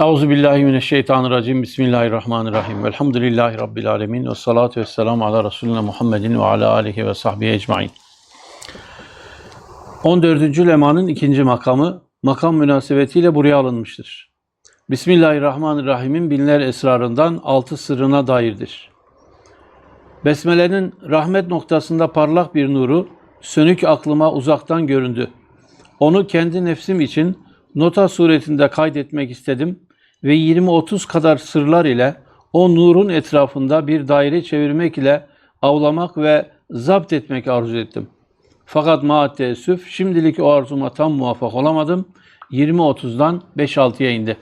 Euzu billahi mineşşeytanirracim. Bismillahirrahmanirrahim. Velhamdülillahi rabbil alamin ve salatu vesselam ala Resulina Muhammedin ve ala alihi ve sahbihi ecmaîn. 14. lemanın ikinci makamı makam münasebetiyle buraya alınmıştır. Bismillahirrahmanirrahim'in binler esrarından altı sırrına dairdir. Besmele'nin rahmet noktasında parlak bir nuru sönük aklıma uzaktan göründü. Onu kendi nefsim için nota suretinde kaydetmek istedim ve 20-30 kadar sırlar ile o nurun etrafında bir daire çevirmek ile avlamak ve zapt etmek arzu ettim. Fakat maat teessüf şimdilik o arzuma tam muvaffak olamadım. 20-30'dan 5-6'ya indi.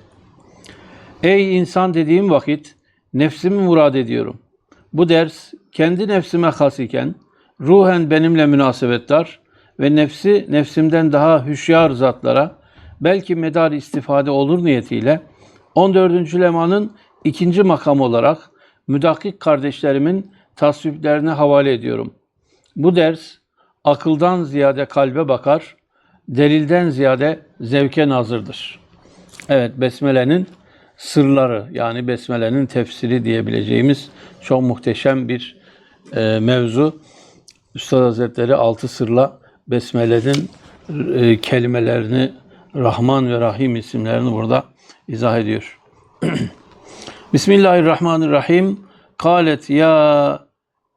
Ey insan dediğim vakit nefsimi murad ediyorum. Bu ders kendi nefsime has iken ruhen benimle münasebettar ve nefsi nefsimden daha hüşyar zatlara belki medar istifade olur niyetiyle 14. lemanın ikinci makam olarak müdakik kardeşlerimin tasviplerine havale ediyorum. Bu ders akıldan ziyade kalbe bakar, delilden ziyade zevke nazırdır. Evet, Besmele'nin sırları yani Besmele'nin tefsiri diyebileceğimiz çok muhteşem bir e, mevzu. Üstad Hazretleri altı sırla Besmele'nin e, kelimelerini Rahman ve Rahim isimlerini burada izah ediyor. Bismillahirrahmanirrahim. Kalet ya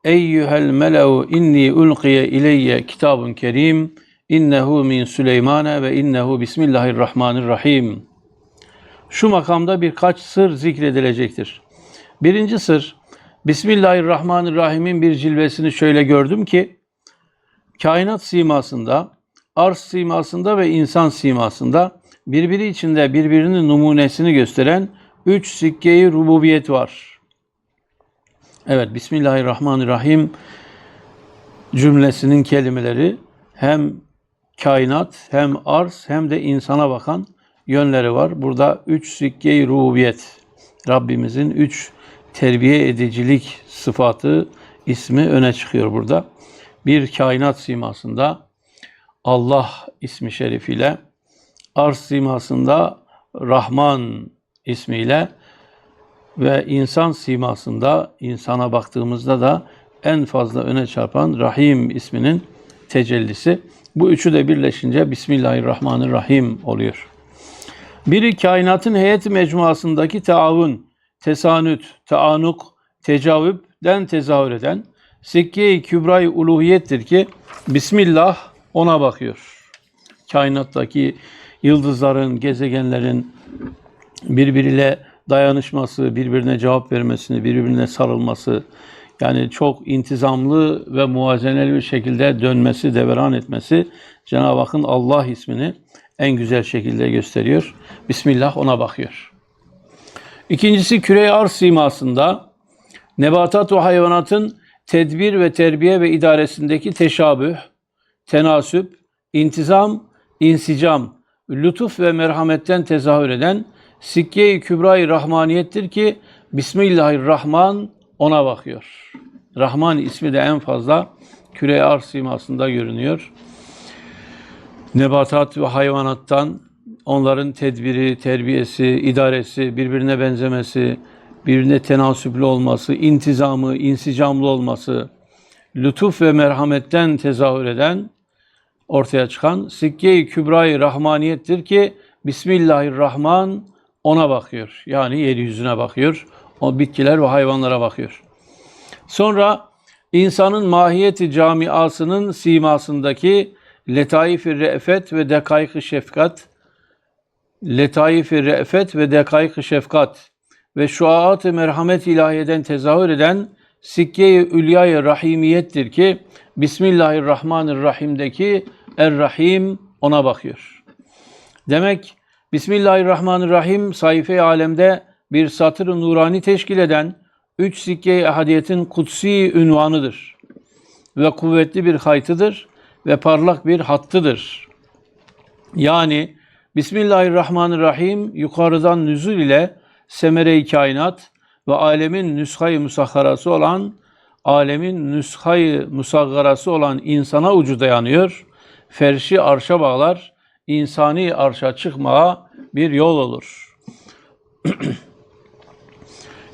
eyyuhel mele'u inni ulqiye ileyye kitabun kerim innehu min Süleymane ve innehu bismillahirrahmanirrahim. Şu makamda birkaç sır zikredilecektir. Birinci sır, Bismillahirrahmanirrahim'in bir cilvesini şöyle gördüm ki, kainat simasında, arz simasında ve insan simasında birbiri içinde birbirinin numunesini gösteren üç sikkeyi rububiyet var. Evet, Bismillahirrahmanirrahim cümlesinin kelimeleri hem kainat hem arz hem de insana bakan yönleri var. Burada üç sikke-i rububiyet, Rabbimizin üç terbiye edicilik sıfatı, ismi öne çıkıyor burada. Bir kainat simasında Allah ismi şerifiyle, arz simasında Rahman ismiyle ve insan simasında insana baktığımızda da en fazla öne çarpan Rahim isminin tecellisi. Bu üçü de birleşince Bismillahirrahmanirrahim oluyor. Biri kainatın heyet mecmuasındaki taavun, tesanüt, taanuk, tecavüpten tezahür eden sikke-i kübra-i uluhiyettir ki Bismillah ona bakıyor. Kainattaki yıldızların, gezegenlerin birbiriyle dayanışması, birbirine cevap vermesini, birbirine sarılması, yani çok intizamlı ve muvazeneli bir şekilde dönmesi, deveran etmesi Cenab-ı Hakk'ın Allah ismini en güzel şekilde gösteriyor. Bismillah ona bakıyor. İkincisi küre arz simasında nebatat ve hayvanatın tedbir ve terbiye ve idaresindeki teşabüh, tenasüp, intizam, insicam, lütuf ve merhametten tezahür eden sikke-i kübra-i rahmaniyettir ki Bismillahirrahman ona bakıyor. Rahman ismi de en fazla küre arz simasında görünüyor. Nebatat ve hayvanattan onların tedbiri, terbiyesi, idaresi, birbirine benzemesi, birbirine tenasüplü olması, intizamı, insicamlı olması, lütuf ve merhametten tezahür eden, ortaya çıkan sikke-i kübra-i rahmaniyettir ki Bismillahirrahman ona bakıyor. Yani yeryüzüne bakıyor. O bitkiler ve hayvanlara bakıyor. Sonra insanın mahiyeti camiasının simasındaki letaif-i re'fet ve dekayk-ı şefkat, letaif-i re'fet ve dekayk-ı şefkat ve şuaat-ı merhamet ilahiyeden tezahür eden sikke-i ülyay rahimiyettir ki Bismillahirrahmanirrahim'deki Er-Rahim ona bakıyor. Demek Bismillahirrahmanirrahim sayfa-i alemde bir satır-ı nurani teşkil eden üç sikke-i ehadiyetin kutsi ünvanıdır. Ve kuvvetli bir haytıdır ve parlak bir hattıdır. Yani Bismillahirrahmanirrahim yukarıdan nüzul ile semere-i kainat ve alemin nüshayı musahharası olan alemin nüshayı musaggarası olan insana ucu dayanıyor. Ferşi arşa bağlar, insani arşa çıkmaya bir yol olur.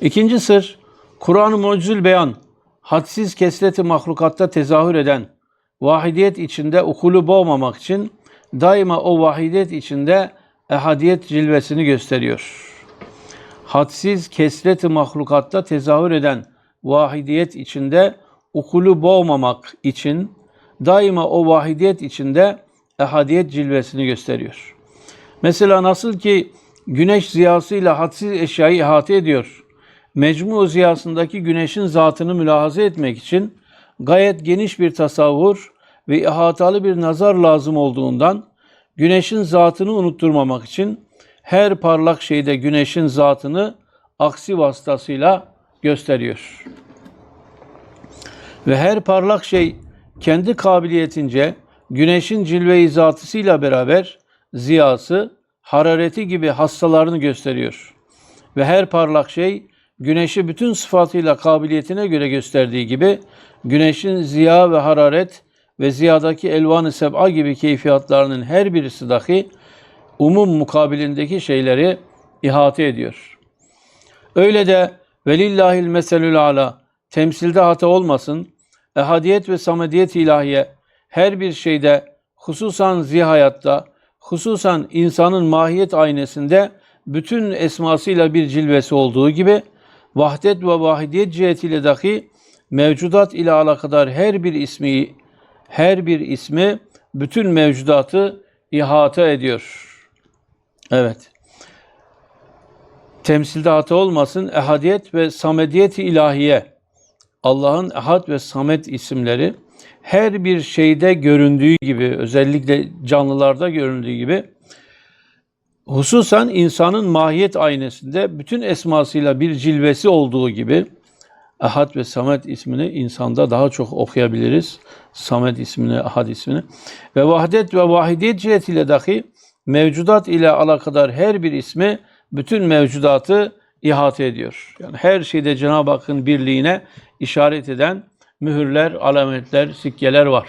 İkinci sır, Kur'an-ı Mucizül Beyan, hadsiz kesleti mahlukatta tezahür eden, vahidiyet içinde ukulu boğmamak için daima o vahidiyet içinde ehadiyet cilvesini gösteriyor. Hadsiz kesleti mahlukatta tezahür eden vahidiyet içinde ukulu boğmamak için daima o vahidiyet içinde ehadiyet cilvesini gösteriyor. Mesela nasıl ki güneş ziyasıyla hadsiz eşyayı ihate ediyor. Mecmu ziyasındaki güneşin zatını mülahaza etmek için gayet geniş bir tasavvur ve ihatalı bir nazar lazım olduğundan güneşin zatını unutturmamak için her parlak şeyde güneşin zatını aksi vasıtasıyla gösteriyor. Ve her parlak şey kendi kabiliyetince güneşin cilve-i zatısıyla beraber ziyası, harareti gibi hassalarını gösteriyor. Ve her parlak şey güneşi bütün sıfatıyla kabiliyetine göre gösterdiği gibi güneşin ziya ve hararet ve ziyadaki elvan-ı seb'a gibi keyfiyatlarının her birisi dahi umum mukabilindeki şeyleri ihate ediyor. Öyle de velillahil meselül ala temsilde hata olmasın, ehadiyet ve samediyet ilahiye her bir şeyde hususan zihayatta, hususan insanın mahiyet aynesinde bütün esmasıyla bir cilvesi olduğu gibi vahdet ve vahidiyet cihetiyle dahi mevcudat ile alakadar her bir ismi her bir ismi bütün mevcudatı ihata ediyor. Evet. Temsilde hata olmasın. Ehadiyet ve samediyet ilahiye. Allah'ın ehad ve samet isimleri her bir şeyde göründüğü gibi, özellikle canlılarda göründüğü gibi hususan insanın mahiyet aynesinde bütün esmasıyla bir cilvesi olduğu gibi Ahad ve Samet ismini insanda daha çok okuyabiliriz. Samet ismini, Ahad ismini. Ve vahdet ve vahidiyet cihetiyle dahi mevcudat ile alakadar her bir ismi bütün mevcudatı ihate ediyor. Yani her şeyde Cenab-ı Hakk'ın birliğine işaret eden mühürler, alametler, sikkeler var.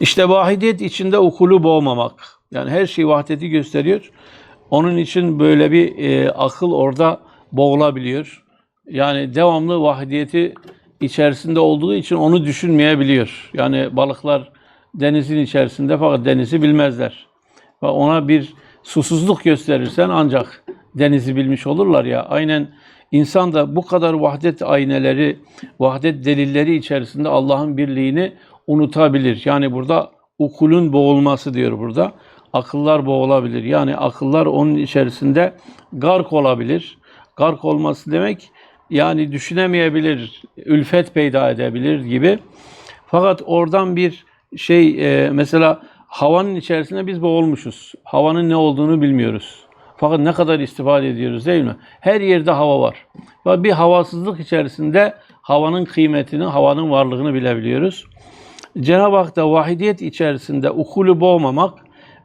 İşte vahidiyet içinde ukulu boğmamak. Yani her şey vahdeti gösteriyor. Onun için böyle bir e, akıl orada boğulabiliyor. Yani devamlı vahidiyeti içerisinde olduğu için onu düşünmeyebiliyor. Yani balıklar denizin içerisinde fakat denizi bilmezler. Ve ona bir susuzluk gösterirsen ancak denizi bilmiş olurlar ya. Aynen insan da bu kadar vahdet ayneleri, vahdet delilleri içerisinde Allah'ın birliğini unutabilir. Yani burada ukulun boğulması diyor burada. Akıllar boğulabilir. Yani akıllar onun içerisinde gark olabilir. Gark olması demek yani düşünemeyebilir, ülfet peyda edebilir gibi. Fakat oradan bir şey e, mesela havanın içerisinde biz boğulmuşuz. Havanın ne olduğunu bilmiyoruz. Fakat ne kadar istifade ediyoruz değil mi? Her yerde hava var. Ve bir havasızlık içerisinde havanın kıymetini, havanın varlığını bilebiliyoruz. Cenab-ı Hak da vahidiyet içerisinde ukulu boğmamak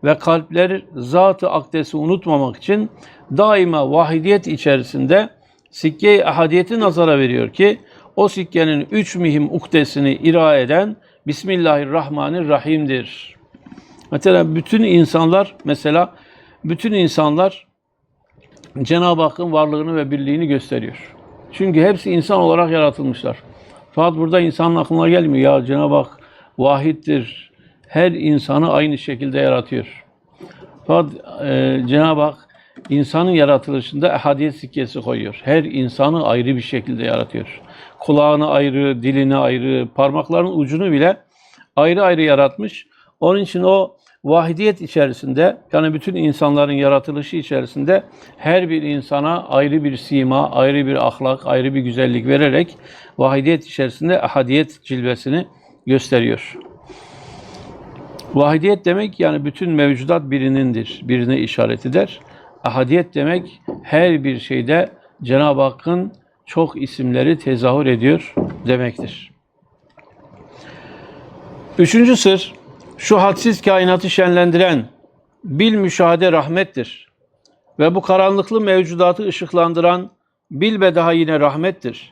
ve kalpler zat-ı akdesi unutmamak için daima vahidiyet içerisinde sikke-i ahadiyeti nazara veriyor ki o sikkenin üç mühim ukdesini ira eden Bismillahirrahmanirrahim'dir. Mesela bütün insanlar mesela bütün insanlar Cenab-ı Hakk'ın varlığını ve birliğini gösteriyor. Çünkü hepsi insan olarak yaratılmışlar. Fakat burada insanın aklına gelmiyor. Ya Cenab-ı Hak vahittir. Her insanı aynı şekilde yaratıyor. Fakat e, Cenab-ı Hak insanın yaratılışında ehadiyet sikkesi koyuyor. Her insanı ayrı bir şekilde yaratıyor. Kulağını ayrı, dilini ayrı, parmaklarının ucunu bile ayrı ayrı yaratmış. Onun için o vahidiyet içerisinde yani bütün insanların yaratılışı içerisinde her bir insana ayrı bir sima, ayrı bir ahlak, ayrı bir güzellik vererek vahidiyet içerisinde ahadiyet cilvesini gösteriyor. Vahidiyet demek yani bütün mevcudat birinindir, birine işaret eder. Ahadiyet demek her bir şeyde Cenab-ı Hakk'ın çok isimleri tezahür ediyor demektir. Üçüncü sır, şu hadsiz kainatı şenlendiren bil müşahede rahmettir. Ve bu karanlıklı mevcudatı ışıklandıran bil be daha yine rahmettir.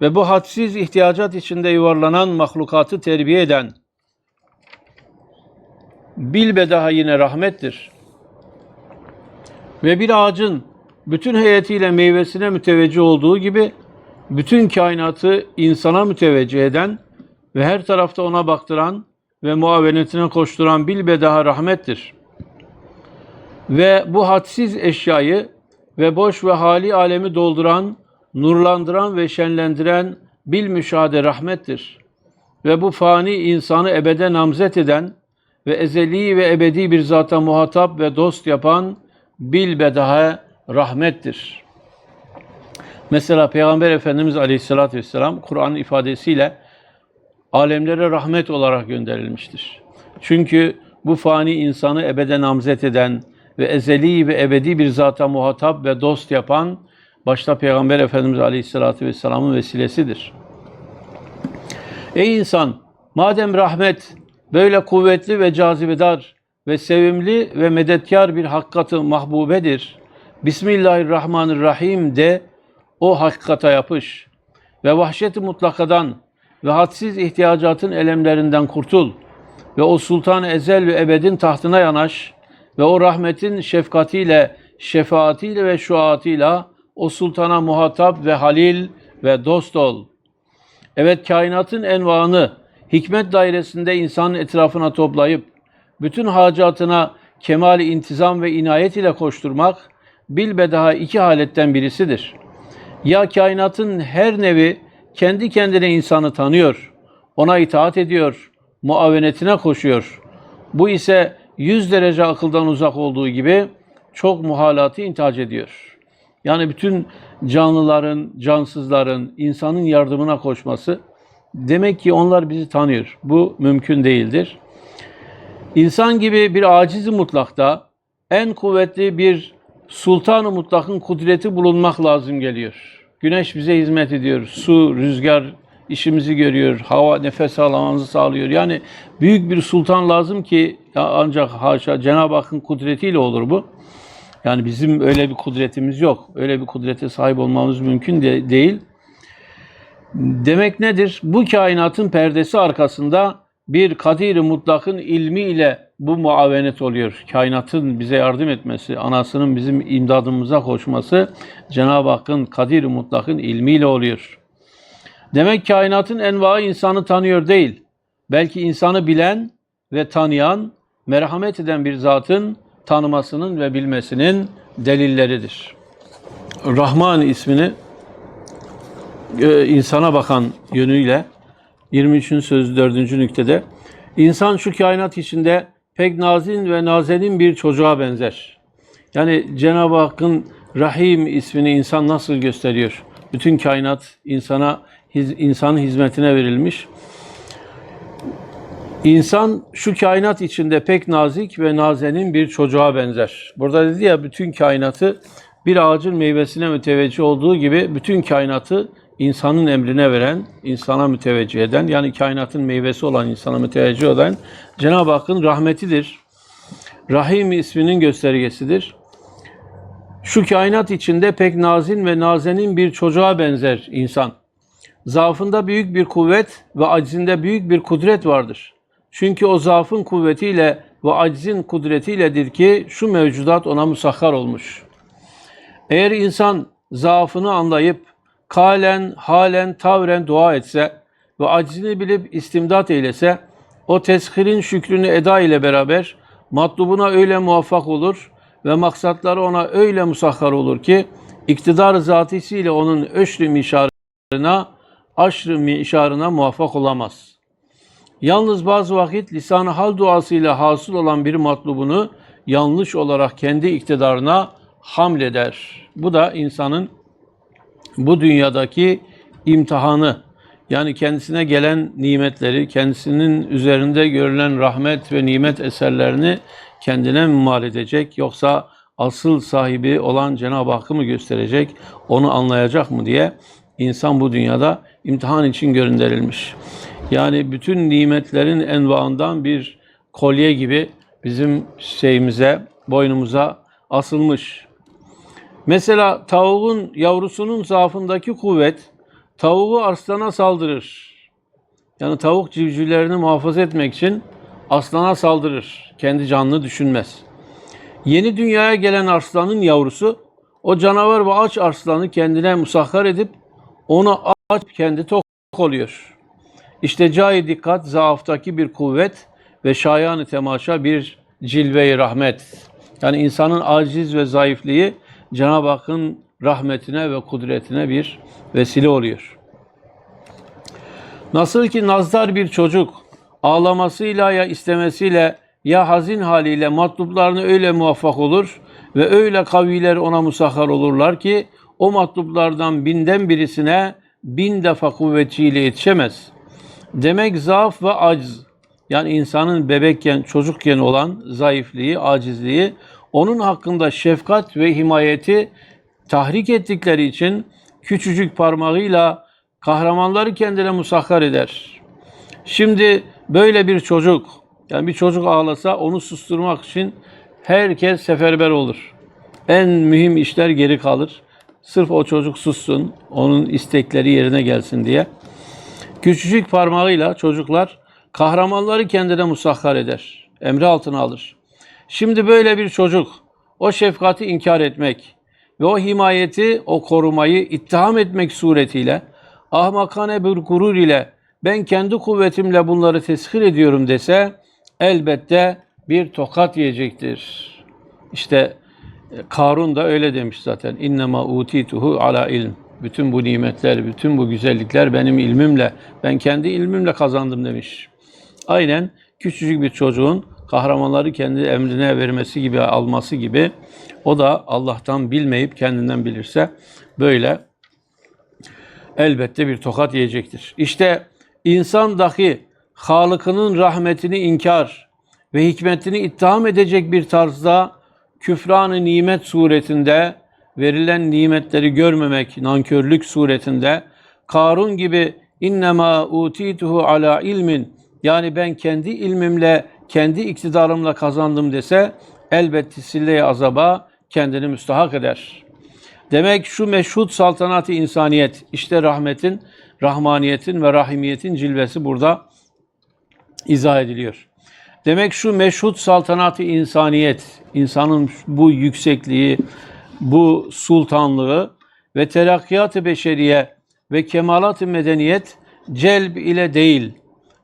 Ve bu hadsiz ihtiyacat içinde yuvarlanan mahlukatı terbiye eden bil be daha yine rahmettir. Ve bir ağacın bütün heyetiyle meyvesine müteveccih olduğu gibi bütün kainatı insana müteveccih eden ve her tarafta ona baktıran ve muavenetine koşturan bilbedaha rahmettir. Ve bu hadsiz eşyayı ve boş ve hali alemi dolduran, nurlandıran ve şenlendiren bil müşahede rahmettir. Ve bu fani insanı ebede namzet eden ve ezeli ve ebedi bir zata muhatap ve dost yapan bilbedaha rahmettir. Mesela Peygamber Efendimiz Aleyhisselatü Vesselam Kur'an ifadesiyle alemlere rahmet olarak gönderilmiştir. Çünkü bu fani insanı ebede namzet eden ve ezeli ve ebedi bir zata muhatap ve dost yapan başta Peygamber Efendimiz Aleyhisselatü Vesselam'ın vesilesidir. Ey insan! Madem rahmet böyle kuvvetli ve cazibedar ve sevimli ve medetkar bir hakikati mahbubedir. Bismillahirrahmanirrahim de o hakikata yapış ve vahşeti mutlakadan ve hadsiz ihtiyacatın elemlerinden kurtul ve o sultan ezel ve ebedin tahtına yanaş ve o rahmetin şefkatiyle, şefaatiyle ve şuatıyla o sultana muhatap ve halil ve dost ol. Evet kainatın envanı hikmet dairesinde insanın etrafına toplayıp bütün hacatına kemali intizam ve inayet ile koşturmak bilbedaha iki haletten birisidir. Ya kainatın her nevi kendi kendine insanı tanıyor, ona itaat ediyor, muavenetine koşuyor. Bu ise yüz derece akıldan uzak olduğu gibi çok muhalatı intihac ediyor. Yani bütün canlıların, cansızların, insanın yardımına koşması demek ki onlar bizi tanıyor. Bu mümkün değildir. İnsan gibi bir acizi mutlakta en kuvvetli bir sultanı mutlakın kudreti bulunmak lazım geliyor. Güneş bize hizmet ediyor. Su, rüzgar işimizi görüyor. Hava nefes almamızı sağlıyor. Yani büyük bir sultan lazım ki ancak haşa Cenab-ı Hakk'ın kudretiyle olur bu. Yani bizim öyle bir kudretimiz yok. Öyle bir kudrete sahip olmamız mümkün de, değil. Demek nedir? Bu kainatın perdesi arkasında bir kadir mutlakın ilmi ile bu muavenet oluyor. Kainatın bize yardım etmesi, anasının bizim imdadımıza koşması Cenab-ı Hakk'ın kadir mutlakın ilmiyle oluyor. Demek kainatın envaı insanı tanıyor değil. Belki insanı bilen ve tanıyan, merhamet eden bir zatın tanımasının ve bilmesinin delilleridir. Rahman ismini e, insana bakan yönüyle 23. söz 4. nüktede insan şu kainat içinde pek nazin ve nazenin bir çocuğa benzer. Yani Cenab-ı Hakk'ın Rahim ismini insan nasıl gösteriyor? Bütün kainat insana insanın hizmetine verilmiş. İnsan şu kainat içinde pek nazik ve nazenin bir çocuğa benzer. Burada dedi ya bütün kainatı bir ağacın meyvesine müteveccih olduğu gibi bütün kainatı insanın emrine veren, insana müteveccih eden, yani kainatın meyvesi olan insana müteveccih eden Cenab-ı Hakk'ın rahmetidir. Rahim isminin göstergesidir. Şu kainat içinde pek nazin ve nazenin bir çocuğa benzer insan. Zaafında büyük bir kuvvet ve acizinde büyük bir kudret vardır. Çünkü o zaafın kuvvetiyle ve acizin kudretiyledir ki şu mevcudat ona musahhar olmuş. Eğer insan zaafını anlayıp kalen, halen, tavren dua etse ve acizini bilip istimdat eylese, o teshirin şükrünü eda ile beraber matlubuna öyle muvaffak olur ve maksatları ona öyle musahhar olur ki, iktidar zatisiyle onun öşrü mişarına, aşrı mişarına muvaffak olamaz. Yalnız bazı vakit lisan hal duasıyla hasıl olan bir matlubunu yanlış olarak kendi iktidarına hamleder. Bu da insanın bu dünyadaki imtihanı yani kendisine gelen nimetleri, kendisinin üzerinde görülen rahmet ve nimet eserlerini kendine mi mal edecek yoksa asıl sahibi olan Cenab-ı Hakk'ı mı gösterecek, onu anlayacak mı diye insan bu dünyada imtihan için gönderilmiş. Yani bütün nimetlerin envaından bir kolye gibi bizim şeyimize, boynumuza asılmış. Mesela tavuğun yavrusunun zaafındaki kuvvet tavuğu aslana saldırır. Yani tavuk civcivlerini muhafaza etmek için aslana saldırır. Kendi canını düşünmez. Yeni dünyaya gelen arslanın yavrusu o canavar ve aç arslanı kendine musahhar edip onu aç kendi tok oluyor. İşte cahil dikkat zaaftaki bir kuvvet ve şayanı temaşa bir cilve-i rahmet. Yani insanın aciz ve zayıflığı Cenab-ı Hakk'ın rahmetine ve kudretine bir vesile oluyor. Nasıl ki nazdar bir çocuk ağlamasıyla ya istemesiyle ya hazin haliyle matluplarını öyle muvaffak olur ve öyle kaviler ona musahhar olurlar ki o matluplardan binden birisine bin defa kuvvetiyle yetişemez. Demek zaaf ve aciz yani insanın bebekken, çocukken olan zayıflığı, acizliği onun hakkında şefkat ve himayeti tahrik ettikleri için küçücük parmağıyla kahramanları kendine musahhar eder. Şimdi böyle bir çocuk, yani bir çocuk ağlasa onu susturmak için herkes seferber olur. En mühim işler geri kalır. Sırf o çocuk sussun, onun istekleri yerine gelsin diye. Küçücük parmağıyla çocuklar kahramanları kendine musahhar eder. Emri altına alır. Şimdi böyle bir çocuk o şefkati inkar etmek ve o himayeti, o korumayı ittiham etmek suretiyle ahmakane bir gurur ile ben kendi kuvvetimle bunları teshir ediyorum dese elbette bir tokat yiyecektir. İşte e, Karun da öyle demiş zaten. İnnema utituhu ala ilm. Bütün bu nimetler, bütün bu güzellikler benim ilmimle, ben kendi ilmimle kazandım demiş. Aynen küçücük bir çocuğun kahramanları kendi emrine vermesi gibi, alması gibi o da Allah'tan bilmeyip kendinden bilirse böyle elbette bir tokat yiyecektir. İşte insan dahi Halık'ının rahmetini inkar ve hikmetini ittiham edecek bir tarzda küfranı nimet suretinde verilen nimetleri görmemek, nankörlük suretinde Karun gibi innema utituhu ala ilmin yani ben kendi ilmimle, kendi iktidarımla kazandım dese elbette sille azaba kendini müstahak eder. Demek şu meşhut saltanatı insaniyet, işte rahmetin, rahmaniyetin ve rahimiyetin cilvesi burada izah ediliyor. Demek şu meşhut saltanatı insaniyet, insanın bu yüksekliği, bu sultanlığı ve terakkiyat-ı beşeriye ve kemalat-ı medeniyet celb ile değil,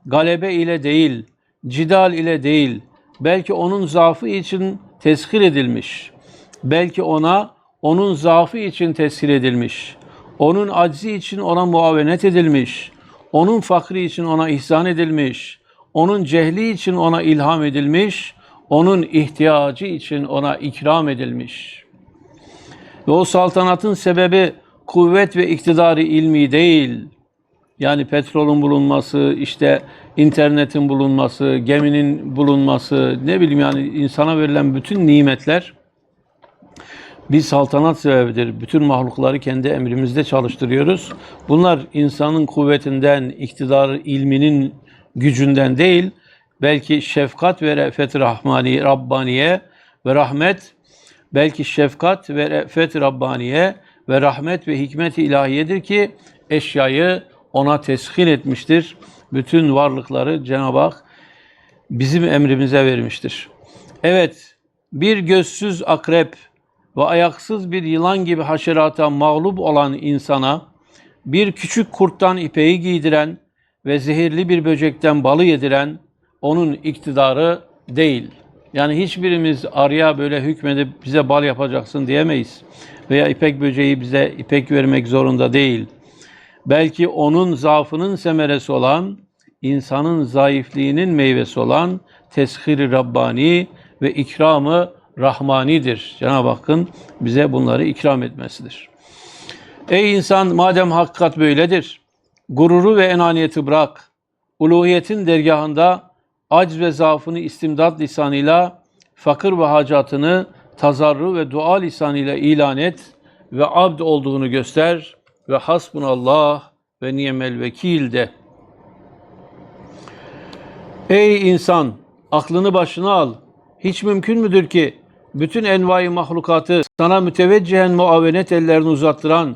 galebe ile değil, cidal ile değil, belki onun zaafı için teshir edilmiş, belki ona onun zaafı için teshir edilmiş, onun aczi için ona muavenet edilmiş, onun fakri için ona ihsan edilmiş, onun cehli için ona ilham edilmiş, onun ihtiyacı için ona ikram edilmiş. Ve o saltanatın sebebi kuvvet ve iktidarı ilmi değil. Yani petrolün bulunması, işte internetin bulunması, geminin bulunması, ne bileyim yani insana verilen bütün nimetler bir saltanat sebebidir. Bütün mahlukları kendi emrimizde çalıştırıyoruz. Bunlar insanın kuvvetinden, iktidarı, ilminin gücünden değil, belki şefkat ve re'fet rahmani, Rabbaniye ve rahmet, belki şefkat ve re'fet Rabbaniye ve rahmet ve hikmet ilahiyedir ki eşyayı ona teshil etmiştir. Bütün varlıkları Cenab-ı Hak bizim emrimize vermiştir. Evet, bir gözsüz akrep ve ayaksız bir yılan gibi haşerata mağlup olan insana bir küçük kurttan ipeği giydiren ve zehirli bir böcekten balı yediren onun iktidarı değil. Yani hiçbirimiz arıya böyle hükmedip bize bal yapacaksın diyemeyiz. Veya ipek böceği bize ipek vermek zorunda değil. Belki onun zaafının semeresi olan, insanın zayıflığının meyvesi olan teshir Rabbani ve ikramı Rahmanidir. Cenab-ı Hakk'ın bize bunları ikram etmesidir. Ey insan madem hakikat böyledir, gururu ve enaniyeti bırak. Uluhiyetin dergahında acz ve zaafını istimdat lisanıyla, fakir ve hacatını tazarru ve dua lisanıyla ilan et ve abd olduğunu göster ve hasbunallah ve niyemel vekil de. Ey insan, aklını başına al. Hiç mümkün müdür ki bütün envai mahlukatı sana müteveccihen muavenet ellerini uzattıran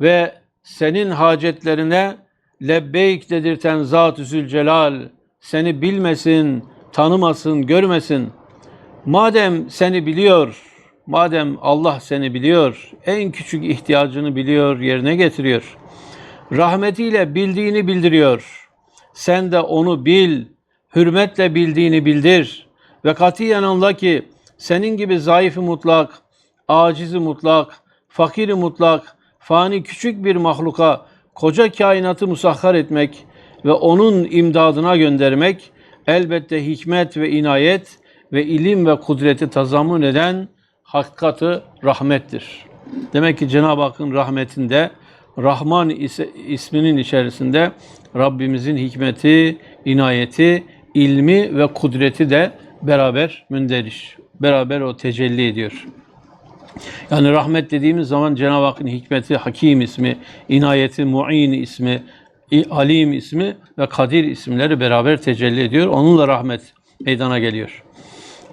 ve senin hacetlerine lebbeyk dedirten Zat-ı Zülcelal seni bilmesin, tanımasın, görmesin. Madem seni biliyor, madem Allah seni biliyor, en küçük ihtiyacını biliyor, yerine getiriyor. Rahmetiyle bildiğini bildiriyor. Sen de onu bil, hürmetle bildiğini bildir. Ve katiyen anla ki senin gibi zayıfı mutlak, acizi mutlak, fakiri mutlak, fani küçük bir mahluka koca kainatı musahhar etmek ve onun imdadına göndermek elbette hikmet ve inayet ve ilim ve kudreti tazammun eden hakikati rahmettir. Demek ki Cenab-ı Hakk'ın rahmetinde Rahman is- isminin içerisinde Rabbimizin hikmeti, inayeti, ilmi ve kudreti de beraber münderiş. Beraber o tecelli ediyor. Yani rahmet dediğimiz zaman Cenab-ı Hakk'ın hikmeti, Hakim ismi, inayeti, Mu'in ismi, Alim ismi ve Kadir isimleri beraber tecelli ediyor. Onunla rahmet meydana geliyor.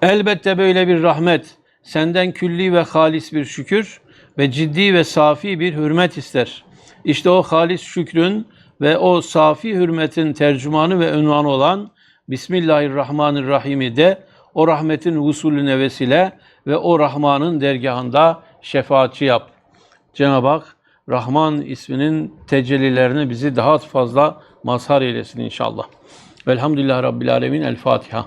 Elbette böyle bir rahmet senden külli ve halis bir şükür ve ciddi ve safi bir hürmet ister. İşte o halis şükrün ve o safi hürmetin tercümanı ve ünvanı olan Bismillahirrahmanirrahim'i de o rahmetin usulüne vesile ve o Rahman'ın dergahında şefaatçi yap. Cenab-ı Hak Rahman isminin tecellilerine bizi daha fazla mazhar eylesin inşallah. Velhamdülillah Rabbil Alemin. El Fatiha.